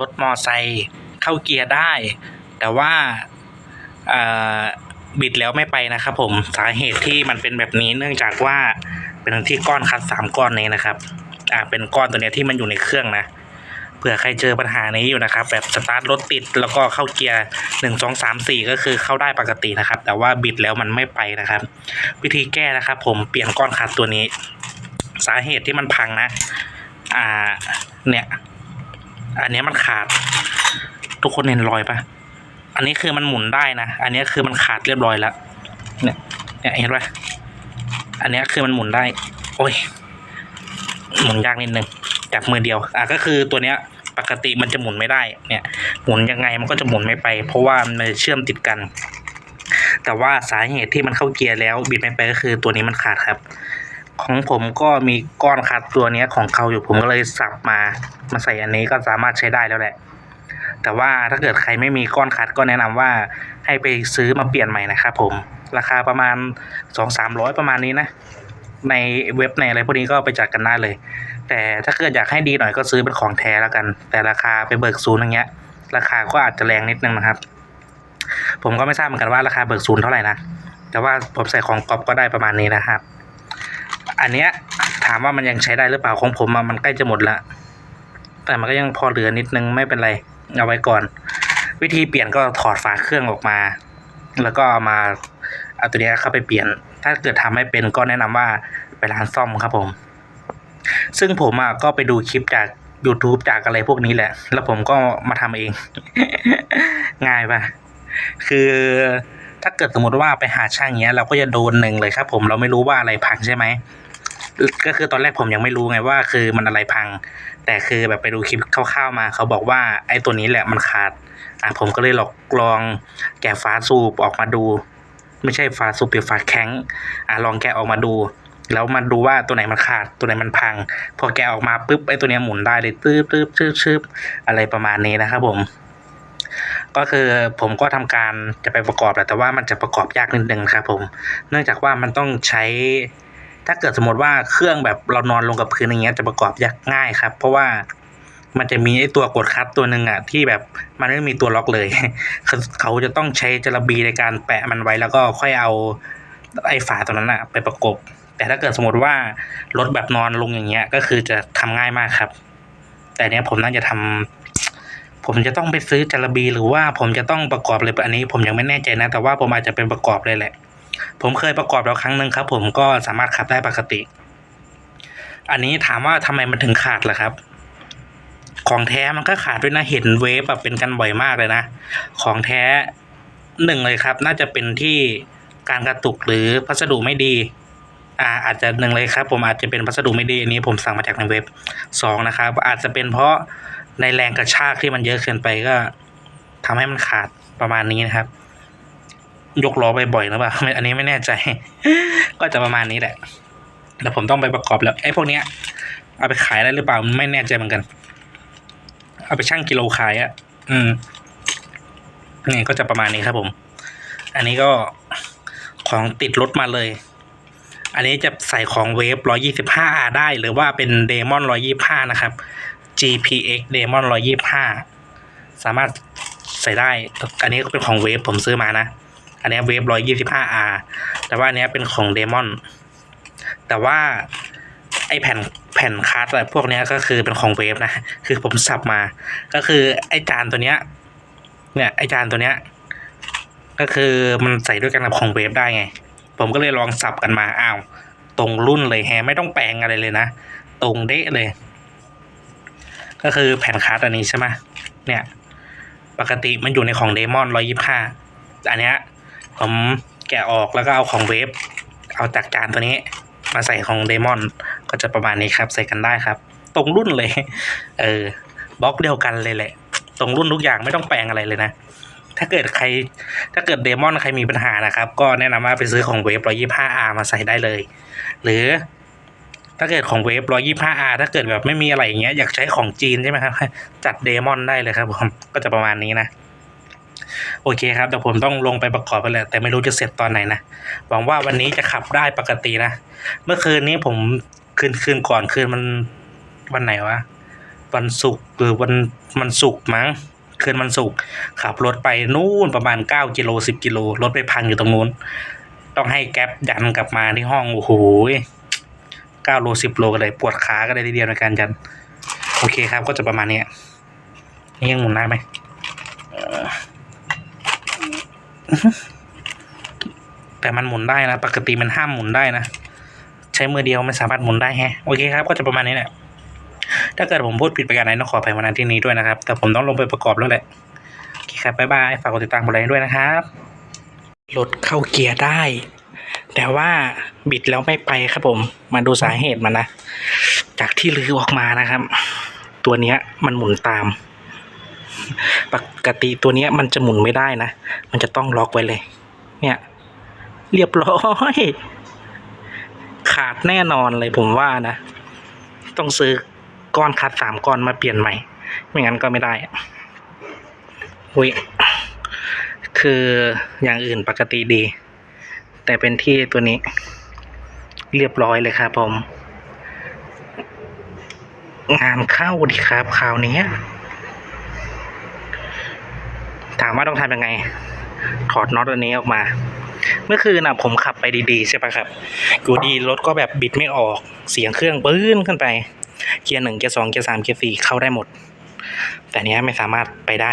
รถมอไซค์เข้าเกียร์ได้ แต่ว่าบิดแล้วไม่ไปนะครับผมสาเหตุที่มันเป็นแบบนี้เนื่องจากว่าเป็นที่ก้อนคัดสามก้อนนี้นะครับ อ่าเป็นก้อนตัวนี้ที่มันอยู่ในเครื่องนะเผื่อใครเจอปัญหานี้อยู่นะครับ แบบสตาร์ทรถติดแล้วก็เข้าเกียร์หนึ่งสองสามสี่ก็คือเข้าได้ปกตินะครับ แต่ว่าบิดแล้วมันไม่ไปนะครับ วิธีแก้นะครับ ผมเปลี่ยนก้อนคัดตัวนี้ สาเหตุที่มันพังนะ อ่า เนี่ย อันนี้มันขาด ทุกคนเห็นรอยปะอันนี้คือมันหมุนได้นะ อันนี้คือมันขาดเรียบร้อยแล้ว เนี่ย เนี่ยเห็นปะอันนี้คือมันหมุนได้ โอ้ย หมุนยากนิดนึงจับมือเดียว อะก็คือตัวเนี้ย ปกติมันจะหมุนไม่ได้ เนี่ย หมุนยังไงมันก็จะหมุนไม่ไป เพราะว่ามันเชื่อมติดกัน แต่ว่าสาเหตุที่มันเข้าเกียร์แล้วบิดไม่ไปก็คือตัวนี้มันขาดครับ ของผมก็มีก้อนคัดตัวเนี้ยของเขาอยู่ผมก็เลยสับมามาใส่อันนี้ก็สามารถใช้ได้แล้วแหละ แต่ว่าถ้าเกิดใครไม่มีก้อนคัดก็แนะนำว่าให้ไปซื้อมาเปลี่ยนใหม่นะครับผมราคาประมาณสองสามร้อยประมาณนี้นะในเว็บในอะไรพวกนี้ก็ไปจัดกันได้เลย แต่ถ้าเกิดอยากให้ดีหน่อยก็ซื้อเป็นของแท้แล้วกัน แต่ราคาไปเบิกศูนย์อย่างเงี้ย ราคาก็อาจจะแรงนิดนึงนะครับ ผมก็ไม่ทราบเหมือนกันว่าราคาเบิกศูนย์เท่าไหร่นะแต่ว่าผมใส่ของก๊อปก็ได้ประมาณนี้นะครับ อันเนี้ยถามว่ามันยังใช้ได้หรือเปล่าของผมมันใกล้จะหมดละแต่มันก็ยังพอเหลือนิดนึงไม่เป็นไร เอาไว้ก่อน วิธีเปลี่ยนก็ถอดฝาเครื่องออกมา แล้วก็เอามาเอาตัวเนี้ยเข้าไปเปลี่ยน ถ้าเกิดทำไม่เป็นก็แนะนำว่าไปร้านซ่อมครับผม ซึ่งผมอะก็ไปดูคลิปจาก YouTube จากอะไรพวกนี้แหละ แล้วผมก็มาทำเอง ง่ายปะคือถ้าเกิดสมมติว่าไปหาช่างเงี้ย เราก็จะโดนหนึ่งเลยครับผมเราไม่รู้ว่าอะไรพังใช่ไหม ก็คือตอนแรกผมยังไม่รู้ไงว่า คือมันอะไรพัง แต่คือแบบไปดูคลิปคร่าวๆมา เขาบอกว่าไอ้ตัวนี้แหละมันขาดอะผมก็เลยลองลองแกะฝาสูบออกมาดู ไม่ใช่ฝาสูบเป็นฝาแข็งอะลองแกะออกมาดู แล้วมาดูว่าตัวไหนมันขาดตัวไหนมันพัง พอแกะออกมาปุ๊บไอ้ตัวเนี้ยหมุนได้เลยตื้อตื้อชื้อชื้ออะไรประมาณนี้นะครับผมก็คือผมก็ทำการจะไปประกอบแหละแต่ว่ามันจะประกอบยากนิดนึงครับผม เนื่องจากว่ามันต้องใช้ ถ้าเกิดสมมติว่าเครื่องแบบเรานอนลงกับพื้นอย่างเงี้ยจะประกอบยากง่ายครับ เพราะว่ามันจะมีไอ้ตัวกดคัดตัวหนึ่งอะที่แบบมันไม่มีตัวล็อกเลยเขาเขาจะต้องใช้จระบีในการแปะมันไว้แล้วก็ค่อยเอาไอ้ฝาตัวนั้นอะไปประกบ แต่ถ้าเกิดสมมติว่ารถแบบนอนลงอย่างเงี้ยก็คือจะทำง่ายมากครับ แต่เนี้ยผมน่าจะทำผมจะต้องไปซื้อจระบีหรือว่าผมจะต้องประกอบเลยอันนี้ ผมยังไม่แน่ใจนะ แต่ว่าผมอาจจะเป็นประกอบเลยแหละ ผมเคยประกอบแล้วครั้งหนึ่งครับ ผมก็สามารถขับได้ปกติ อันนี้ถามว่าทำไมมันถึงขาดล่ะครับ ของแท้มันก็ขาดด้วยนะเห็นเวฟแบบเป็นกันบ่อยมากเลยนะ ของแท้หนึ่งเลยครับ น่าจะเป็นที่การกระตุกหรือพัสดุไม่ดี อ่า อาจจะหนึ่งเลยครับ ผมอาจจะเป็นพัสดุไม่ดีอันนี้ผมสั่งมาจากในเว็บสองนะครับ อาจจะเป็นเพราะในแรงกระชากที่มันเยอะเกินไปก็ทำให้มันขาดประมาณนี้นะครับ ยกล้อบ่อยๆหรือเปล่าอันนี้ไม่แน่ใจ ก็จะประมาณนี้แหละแต่ผมต้องไปประกอบแล้วไอ้พวกเนี้ย เอาไปขายได้หรือเปล่าไม่แน่ใจเหมือนกัน เอาไปชั่งกิโลขายอะ่ะ อืมนี่ก็จะประมาณนี้ครับผม อันนี้ก็ของติดรถมาเลย อันนี้จะใส่ของเวฟ 125ได้ หรือว่าเป็นเดมอน125 นะครับ GPX Demon 125 สามารถใส่ได้ อันนี้ก็เป็นของเวฟผมซื้อมานะ อันนี้เวฟ 125R แต่ว่าอันนี้เป็นของเดมอน แต่ว่าไอแผ่นแผ่นคัสอะพวกนี้ก็คือเป็นของเวฟนะ คือผมสับมา ก็คือไอจานตัวเนี้ย เนี่ยไอจานตัวเนี้ย ก็คือมันใส่ด้วยกันกับของเวฟได้ไง ผมก็เลยลองสับกันมา อ้าว ตรงรุ่นเลยแฮะไม่ต้องแปลงอะไรเลยนะ ตรงเดะเลย ก็คือแผ่นคัสอันนี้ใช่ไหมเนี่ย ปกติมันอยู่ในของเดมอนร้อยี่ห้าอันเนี้ย ผมแกะออกแล้วก็เอาของเวฟเอาจากจานตัวนี้มาใส่ของเดมอนก็จะประมาณนี้ครับ ใส่กันได้ครับ ตรงรุ่นเลย เออบล็อกเดียวกันเลยแหละ ตรงรุ่นทุกอย่างไม่ต้องแปลงอะไรเลยนะ ถ้าเกิดใคร ถ้าเกิดเดมอนใครมีปัญหานะครับ ก็แนะนำว่าไปซื้อของเวฟร้อยี่ห้าอามาใส่ได้เลย หรือ ถ้าเกิดของเวฟร้อยี่ห้าอาถ้าเกิดแบบไม่มีอะไรอย่างเงี้ยอยากใช้ของจีนใช่ไหมครับจัดเดมอนได้เลยครับผมก็จะประมาณนี้นะ โอเคครับเดี๋ยวผมต้องลงไปประกอบไปแล้วแต่ไม่รู้จะเสร็จตอนไหนนะหวังว่าวันนี้จะขับได้ปกตินะ เมื่อคืนนี้ผมคืนคืนก่อนคืนมันวันไหนวะวันศุกร์หรือวันมันศุกร์มั้งคืนวันศุกร์ขับรถไปนู่นประมาณเก้ากิโลสิบกิโลรถไปพังอยู่ตรงนู้น ต้องให้แก๊ปยันกลับมาที่ห้องโอ้โหเก้าโลสิบโลกันเลยปวดขาก็เลยทีเดียวในการยัน โอเคครับก็จะประมาณนี้ยนี่ยังหมุนได้ไหม แต่มันหมุนได้นะ ปกติมันห้ามหมุนได้นะ ใช้มือเดียวไม่สามารถหมุนได้แฮะโอเคครับ ก็จะประมาณนี้แหละถ้าเกิดผมพูดผิดประการใดต้องขออภัยมาณที่นี้ด้วยนะครับ แต่ผมต้องลงไปประกอบแล้วแหละโอเคครับบ๊ายบายฝากกดติดตามกดไลค์ด้วยนะครับรถเข้าเกียร์ได้ แต่ว่าบิดแล้วไม่ไปครับผม มาดูสาเหตุมันนะ จากที่ลือออกมานะครับ ตัวเนี้ยมันหมุนตาม ปกติตัวนี้มันจะหมุนไม่ได้นะ มันจะต้องล็อกไว้เลย เนี่ย เรียบร้อย ขาดแน่นอนเลยผมว่านะ ต้องซื้อก้อนคัดสามก้อนมาเปลี่ยนใหม่ ไม่งั้นก็ไม่ได้อุ้ยคืออย่างอื่นปกติดี แต่เป็นที่ตัวนี้ เรียบร้อยเลยครับผม งานเข้าดิครับคราวนี้ ถามว่าต้องทำยังไง ถอดน็อตอันนี้ออกมา เมื่อคืนนะผมขับไปดีๆใช่ปะครับอยู่ดีรถก็แบบบิดไม่ออก เสียงเครื่องปื้นขึ้นไป เกียร์หนึ่งเกียร์สองเกียร์สามเกียร์สี่เข้าได้หมด แต่เนี้ยไม่สามารถไปได้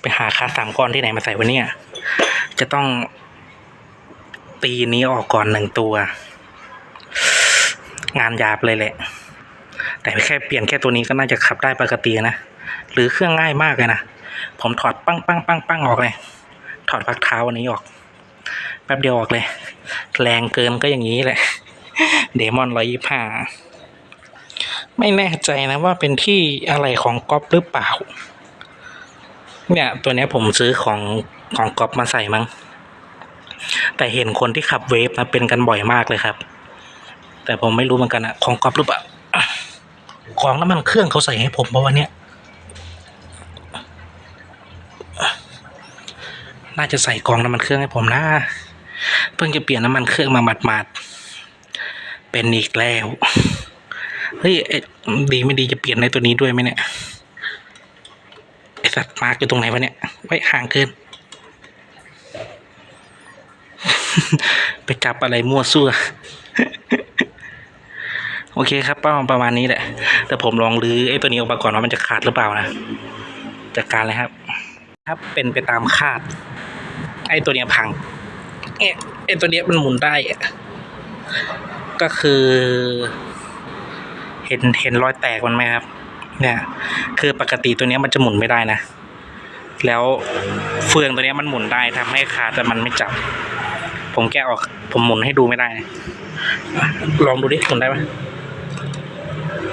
ไปหาคาสามก้อนที่ไหนมาใส่วันนี้จะต้องตีนี้ออกก่อนหนึ่งตัว งานหยาบเลยแหละ แต่แค่เปลี่ยนแค่ตัวนี้ก็น่าจะขับได้ปกตินะ หรือเครื่องง่ายมากเลยนะ ผมถอดปั้งปั้งปั้งปั้งออกเลย ถอดพักเท้าอันนี้ออก แป๊บเดียวออกเลย แรงเกินก็อย่างนี้แหละ เดมอนร้อยยี่ห้าไม่แน่ใจนะว่าเป็นที่อะไรของก๊อปหรือเปล่า เนี่ย ตัวเนี้ยผมซื้อของของก๊อปมาใส่มั้ง แต่เห็นคนที่ขับเวฟนะเป็นกันบ่อยมากเลยครับ แต่ผมไม่รู้เหมือนกันอะของก๊อปหรือเปล่า ของน้ำมันเครื่องเขาใส่ให้ผมเพราะวันเนี้ย น่าจะใส่กองน้ำมันเครื่องให้ผมนะ เพิ่งจะเปลี่ยนน้ำมันเครื่องมาหมาดๆเป็นอีกแล้วเฮ้ยดีไม่ดีจะเปลี่ยนในตัวนี้ด้วยไหมเนี่ยไอสัตว์มาร์กอยู่ตรงไหนวะเนี่ยไว้ห่างเกิน ไปจับอะไรมั่วซั่วโอเคครับป้าประมาณนี้แหละ แต่ผมลองรื้อไอ้ตัวนี้ออกมาก่อนว่ามันจะขาดหรือเปล่านะ จัดการเลยครับ ครับเป็นไปตามคาด ไอ้ตัวเนี้ยพังเอ๊ะไอ้ตัวเนี้ยมันหมุนได้อะก็คือ เห็นเห็นรอยแตกมันไหมครับ เนี่ย คือปกติตัวเนี้ยมันจะหมุนไม่ได้นะ แล้วเฟืองตัวเนี้ยมันหมุนได้ทำให้ขาแต่มันไม่จับ ผมแกะออก ผมหมุนให้ดูไม่ได้นะลองดูดิหมุนได้ไหม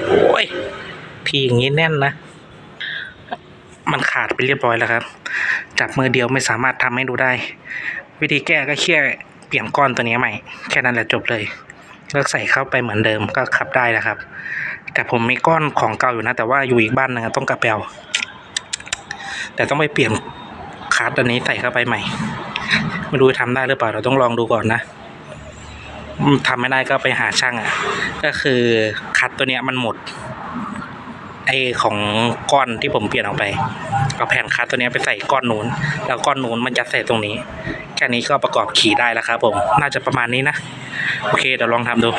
โอ้ยทีอย่างนี้แน่นนะ มันขาดไปเรียบร้อยแล้วครับ จับมือเดียวไม่สามารถทำให้ดูได้ วิธีแก้ก็แค่เปลี่ยนก้อนตัวนี้ใหม่ แค่นั้นแหละจบเลยแล้วใส่เข้าไปเหมือนเดิมก็ขับได้แล้วครับ แต่ผมมีก้อนของเก่าอยู่นะ แต่ว่าอยู่อีกบ้านหนึงอะต้องกลับไปเอาแต่ต้องไปเปลี่ยนคาร์ดอันนี้ใส่เข้าไปใหม่ ไม่รู้จะทำได้หรือเปล่าเราต้องลองดูก่อนนะอืมทำไม่ได้ก็ไปหาช่างอะ ก็คือคัดตัวเนี้ยมันหมด ไอของก้อนที่ผมเปลี่ยนออกไปเอาแผ่นคัดตัวนี้ไปใส่ก้อนนู้นแล้วก้อนนู้นมันจะใส่ตรงนี้ แค่นี้ก็ประกอบขี่ได้แล้วครับผม น่าจะประมาณนี้นะ โอเคเดี๋ยวลองทำดู